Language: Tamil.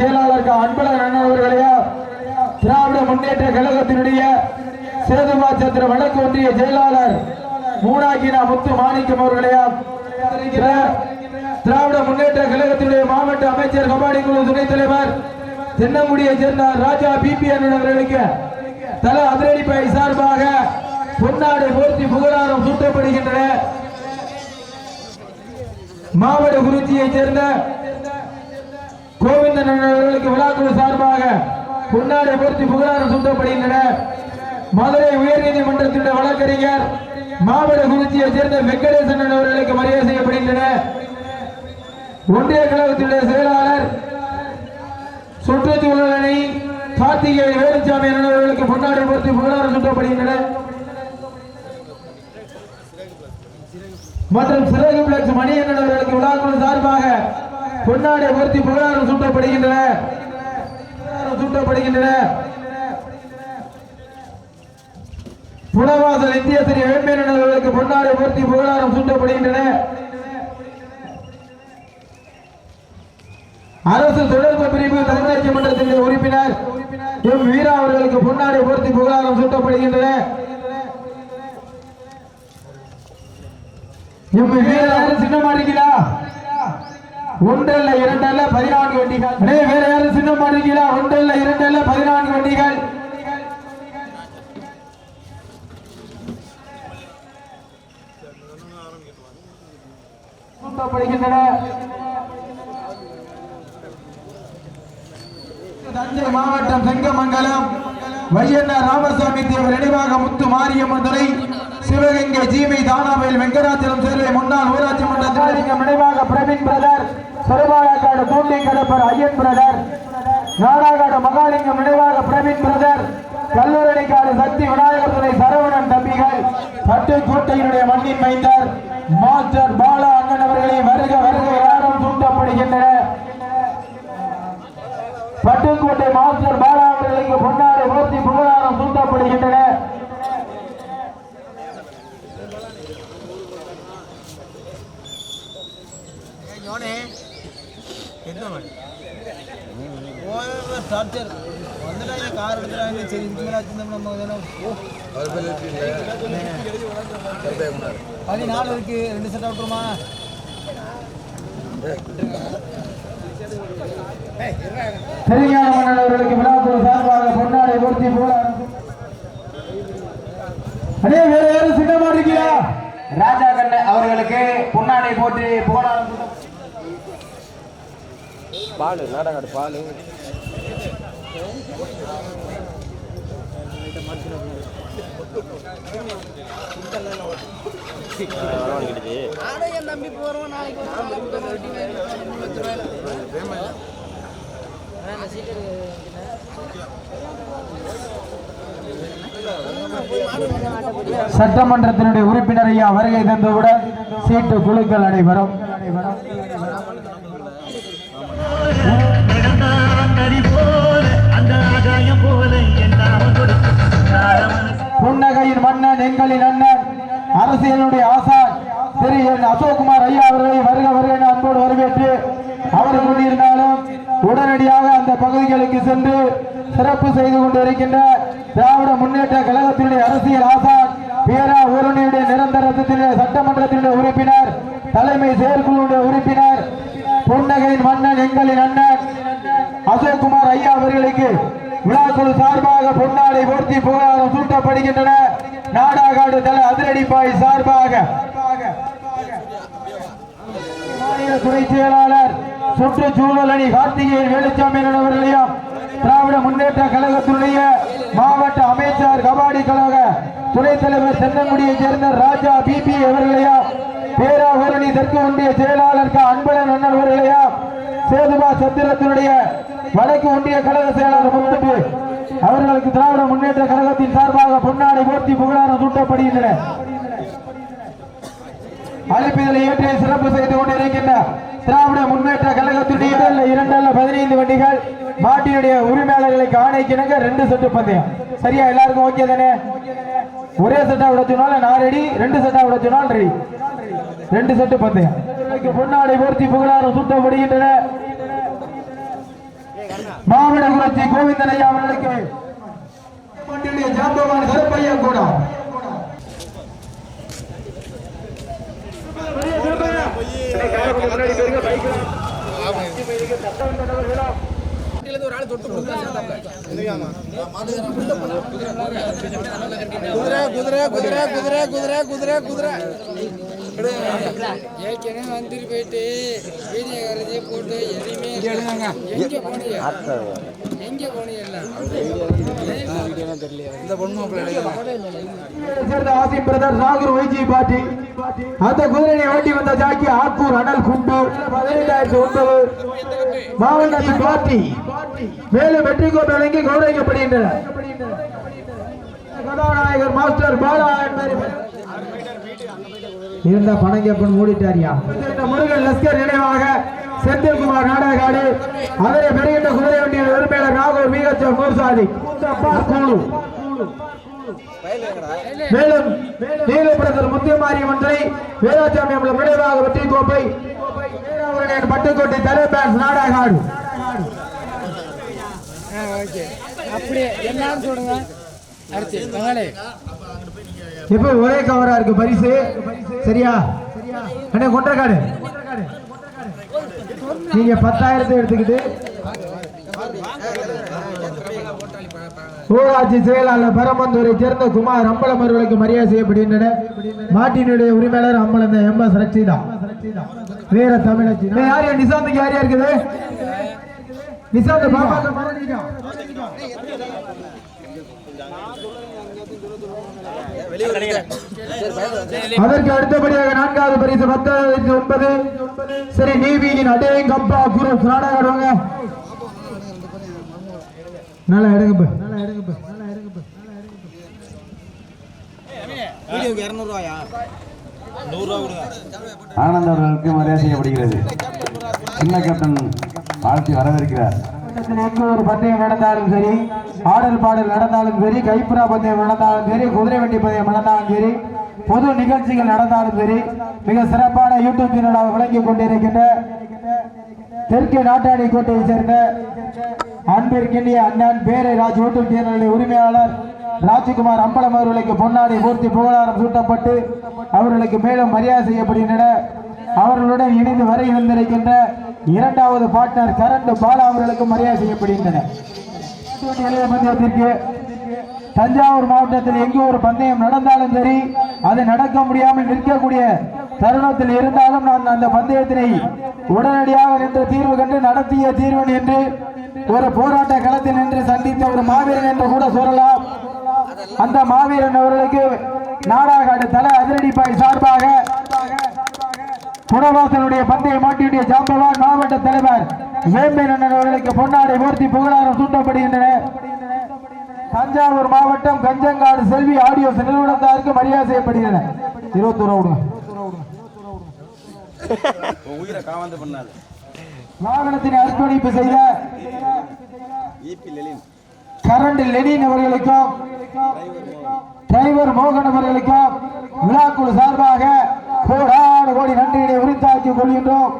செயலாளருக்கு அன்பழகன் அண்ணன் அவர்களையா? திராவிட முன்னேற்ற கழகத்தினுடைய சேதுமாச்சத்திர வடக்கு ஒன்றிய செயலாளர் மூணாக்கினா முத்து மாணிக்கம் அவர்களையா? திராவிட முன்னேற்ற கழகத்தினுடைய மாவட்ட அமைச்சர் கபாடி குழு துணைத் தலைவர் தென்னங்குடியை சேர்ந்த ராஜா பிபி அண்ணன் அவர்களுக்கு தல அதிரடிப்பை சார்பாக பொன்னாடு போர்த்தி புகழாரம் சூட்டப்படுகின்றன. மாவட்ட குறிச்சியை சேர்ந்த கோவிந்தன் அவர்களுக்கு விழாக்குழு சார்பாக பொன்னாடை போர்த்தி புகழாரம் சூட்டப்படுகின்றன. மதுரை உயர்நீதிமன்றத்தினுடைய வழக்கறிஞர் மாவட்ட குறிச்சியை சேர்ந்த வெங்கடேசன் அவர்களுக்கு மரியாதை செய்யப்படுகின்றன. ஒன்றிய கழகத்தினுடைய செயலாளர் சுற்றுச்சூழல் அணி கார்த்திகேய வேலுசாமி அவர்களுக்கு பொன்னாடை போர்த்தி புகழாரம் சூட்டப்படுகின்றன. மற்றும் சிறகு பிளக்ஸ் மணியன் அவர்களுக்கு விழாக்குழு சார்பாக பொன்னாடை உயர்த்தி புகழாரம் சூட்டப்படுகின்றன. சூட்டப்படுகின்றன. புனவாசல் இந்திய திரு அவர்களுக்கு பொன்னாடை உயர்த்தி புகழாரம் சூட்டப்படுகின்றன. அரசு தொழில்நுட்ப பிரிவு தன்னாட்சி மன்றத்தின் உறுப்பினர் எம் வீரா அவர்களுக்கு பொன்னாடை உயர்த்தி புகழாரம் சூட்டப்படுகின்றன. எம் வீரா யாரும் சின்ன ஒன்றல்ல இரண்டல்ல பதினான்கு வண்டிகள். வேற யாரும் சின்ன மாட்டீங்களா ஒன்றல்ல இரண்டல்ல பதினான்கு வண்டிகள். தஞ்சை மாவட்டம் செங்கமங்கலம் வையண்ணா ராமசாமி தேவர் நினைவாக முத்து மாரியம்மன் துறை சிவகங்கை ஜீமை தானாவேல் வெங்கடாச்சலம் சேர்வை முன்னாள் ஊராட்சி மன்ற நினைவாக பிரவீன் பிரதர் சிறுபாலக்காடு பூண்டி கடப்பர் ஐயன் பிரதர் நாடாகாடு மகாலிங்கம் நினைவாக பிரவீன் பிரதர் கல்லூரணிக்காடு சக்தி விநாயகர் துணை சரவணன் தம்பிகள் பட்டுக்கோட்டையினுடைய மண்ணின் மைந்தர் மாஸ்டர் பாலா அண்ணன் அவர்களை வருக வருக யாரும் சூட்டப்படுகின்றன பட்டுக்கோட்டை மாஸ்டர் பாலா அவர்களுக்கு பொன்னாறு போர்த்தி புகழாரம் சூட்டப்படுகின்றன டார்ச்சர் வந்துட்டாங்க கார் எடுத்துட்டாங்க. சரி இதுக்கு மேலே வச்சிருந்தோம் நம்ம தானே பதினாலு இருக்கு. ரெண்டு செட் விட்டுருமா தெரிஞான மன்னன் அவர்களுக்கு விழாக்குழு சார்பாக பொன்னாடை போர்த்தி அடே வேற யாரும் சின்ன மாட்டீங்களா ராஜா கண்ண அவர்களுக்கு பொன்னாடை போட்டு சூட்ட- பால் நாடகாடு பால். சட்டமன்றத்தினுடைய உறுப்பினர் ஐயா வருகை தந்தவுடன் சீட்டு குழுக்கள் நடைபெறும் புன்னகையின் எங்களின் அண்ணன் அரசியலுடைய ஆசான் திரு என் அசோக்குமார் ஐயா அவர்களை வருக வருக என அன்போடு வரவேற்று அவர் கொண்டிருந்தாலும் உடனடியாக அந்த பகுதிகளுக்கு சென்று சிறப்பு செய்து கொண்டிருக்கின்ற திராவிட முன்னேற்ற கழகத்தினுடைய அரசியல் ஆசான் பேரா ஊரணியுடைய நிரந்தரத்தினுடைய சட்டமன்றத்தினுடைய உறுப்பினர் தலைமை செயற்குழுடைய உறுப்பினர் புன்னகையின் மன்னன் எங்களின் அண்ணன் அசோக்குமார் ஐயா அவர்களுக்கு விழாக்குழு சார்பாக பொன்னாடை போர்த்தி புகழாரம் சூட்டப்படுகின்றன. நாடாகாடு தல அதிரடிப்பாய் சார்பாக மாநில துணை செயலாளர் சுற்றுச்சூழல் அணி கார்த்திகேயன் வேலுச்சாமி அவர்களையும் திராவிட முன்னேற்ற கழகத்தினுடைய மாவட்ட அமைச்சர் கபாடி கழக துணைத் தலைவர் தென்னங்குடியைச் சேர்ந்த ராஜா பிபி அவர்களையும் பேராவரணி தெற்கு ஒன்றிய செயலாளர் க. அன்பழகன் அண்ணன் அவர்களையும் சேதுபா சத்திரத்தினுடைய வடக்கு ஒன்றிய கழக செயலாளர் முத்துட்டு அவர்களுக்கு திராவிட முன்னேற்ற கழகத்தின் சார்பாக பொன்னாடை போர்த்தி புகழாரம் சூட்டப்படுகின்றன. அழைப்பிதழை ஏற்றிய சிறப்பு செய்து கொண்டிருக்கின்ற திராவிட முன்னேற்ற கழகத்துடைய இரண்டல்ல பதினைந்து வண்டிகள் மாட்டினுடைய உரிமையாளர்களுக்கு ஆணைக்கிணங்க ரெண்டு செட்டு பந்தயம். சரியா? எல்லாருக்கும் ஓகே தானே? ஒரே செட்டா விட சொன்னாலும் நான் ரெடி ரெண்டு செட்டா விட ரெடி ரெண்டு செட்டு பந்தயம். பொன்னாடை போர்த்தி புகழாரம் சூட்டப்படுகின்றன. கோவிந்தன் ஐயா அவர்களுக்கு. ஜாம்பவான் கருப்பையா கூட. குதிரை குதிரை குதிரை குதிரை குதிரை குதிரை குதிரை. ஏற்கனவே வந்துட்டு போயிட்டு வீடியோ கரைச்சி போட்டு எதையுமே எங்க போனீங்க எங்க போனீங்க எல்லாம் இந்த பொண்ணு மாப்பிள்ளை சேர்ந்த ஆசி பிரதர் நாகூர் வைஜி பாட்டி. அந்த குதிரையை ஓட்டி வந்த ஜாக்கி ஆக்கூர் அனல் குண்டு. பதினைந்தாயிரத்தி ஒன்பது. மாவட்டத்தின் பாட்டி. மேலும் வெற்றி கோப்பை வழங்கி கௌரவிக்கப்படுகின்றன கதாநாயகர் மாஸ்டர் பாலா என்பவர். இருந்த பணங்கப்பன் மூடிட்டாரியா? முருகன் லஸ்கர் நினைவாக செந்தில்குமார் நாடகாடு அதனை பெறுகின்ற குதிரை வண்டியின் உரிமையாளர் நாகூர் மீகச்சம் மூர்சாதி. குழு மேலும் நீலபுரத்தில் முத்தியமாரியம்மன் துறை வேதாச்சாமி அம்மன் விளைவாக வெற்றி கோப்பை பட்டுக்கோட்டை தலைபேன்ஸ் நாடகாடு அப்படியே என்னன்னு சொல்லுங்க. அடுத்து எப்போ ஒரே கவரா இருக்கு பரிசு? சரியா? அண்ணே கொண்டக்காடு. நீங்க பத்தாயிரத்தை எடுத்துக்கிட்டு ஊராட்சி செயலாளர் பரமந்தூரை சேர்ந்த குமார் அம்பலம் அவர்களுக்கு மரியாதை செய்யப்படுகின்றன. மாட்டினுடைய உரிமையாளர் அம்பலம் எம் எஸ் ரட்சிதா வேற தமிழச்சி. யார் யார் நிசாந்துக்கு யார் யார் இருக்குது? நிசாந்த் பாப்பா அதற்கு அடுத்தபடியாக நான்காவது பரிசு பத்தாயிரத்தி ஒன்பது. சரி நீவியின் அடேங்கப்பா குரு நாடகம் நல்லா எடுங்கப்ப. நல்லா எடுங்கப்ப. நல்லா எடுங்கப்ப. வீடியோக்கு இரநூறுவாயா? நூறுரூவா கொடுங்க. ஆனந்த் அவர்களுக்கு மரியாதை செய்யப்படுகிறது. சின்ன கேப்டன் வாழ்த்தி வரவேற்கிறார். எங்க ஒரு பந்தயம் நடந்தாலும் சரி ஆடல் பாடல் நடந்தாலும் சரி கைப்புறா பந்தயம் நடந்தாலும் சரி குதிரை வண்டி பந்தயம் நடந்தாலும் சரி பொது நிகழ்ச்சிகள் நடந்தாலும் சரி மிக சிறப்பான யூடியூப் சேனலாக விளங்கிக் கொண்டிருக்கின்ற தெற்கு நாட்டாடி கோட்டையை சேர்ந்த அன்பிற்கினிய அண்ணன் பேரை ராஜ் யூடியூப் சேனலின் உரிமையாளர் ராஜ்குமார் அம்பலம் அவர்களுக்கு பொன்னாடி பூர்த்தி புகழாரம் சூட்டப்பட்டு அவர்களுக்கு மேலும் மரியாதை செய்யப்படுகின்றன. அவர்களுடன் இணைந்து வரை இருந்திருக்கின்ற இரண்டாவது பார்ட்னர் கரண்ட் பாலா அவர்களுக்கு மரியாதை செய்யப்படுகின்றன. இளைய பந்தயத்திற்கு தஞ்சாவூர் மாவட்டத்தில் எங்கு ஒரு பந்தயம் நடந்தாலும் சரி அது நடக்க முடியாமல் நிற்கக்கூடிய தருணத்தில் இருந்தாலும் நான் அந்த பந்தயத்தினை உடனடியாக நின்று தீர்வு கண்டு நடத்திய தீர்வன் என்று ஒரு போராட்ட களத்தில் நின்று சந்தித்த ஒரு மாவீரன் என்று கூட சொல்லலாம். அந்த மாவீரன் அவர்களுக்கு நாடாகாடு தல அதிரடிப்பாய் சார்பாக புனவாசனுடைய பந்தய மாட்டியுடைய ஜாம்பவான் மாவட்ட தலைவர் வேம்பேனன் அவர்களுக்கு பொன்னாடை மூர்த்தி புகழாரம் சூட்டப்படுகின்றன. தஞ்சாவூர் மாவட்டம் கஞ்சங்காடு செல்வி ஆடியோ நிறுவனத்தாருக்கு மரியாதை செய்யப்படுகின்றன இருபத்தோரு விடுங்க வாகனத்தினை அர்ப்பணிப்பு செய்த கரண்ட் லெனின் அவர்களுக்கும் டிரைவர் மோகன் அவர்களுக்கும் விழாக்குழு சார்பாக கோடான கோடி நன்றியினை உரித்தாக்கிக் கொள்கின்றோம்.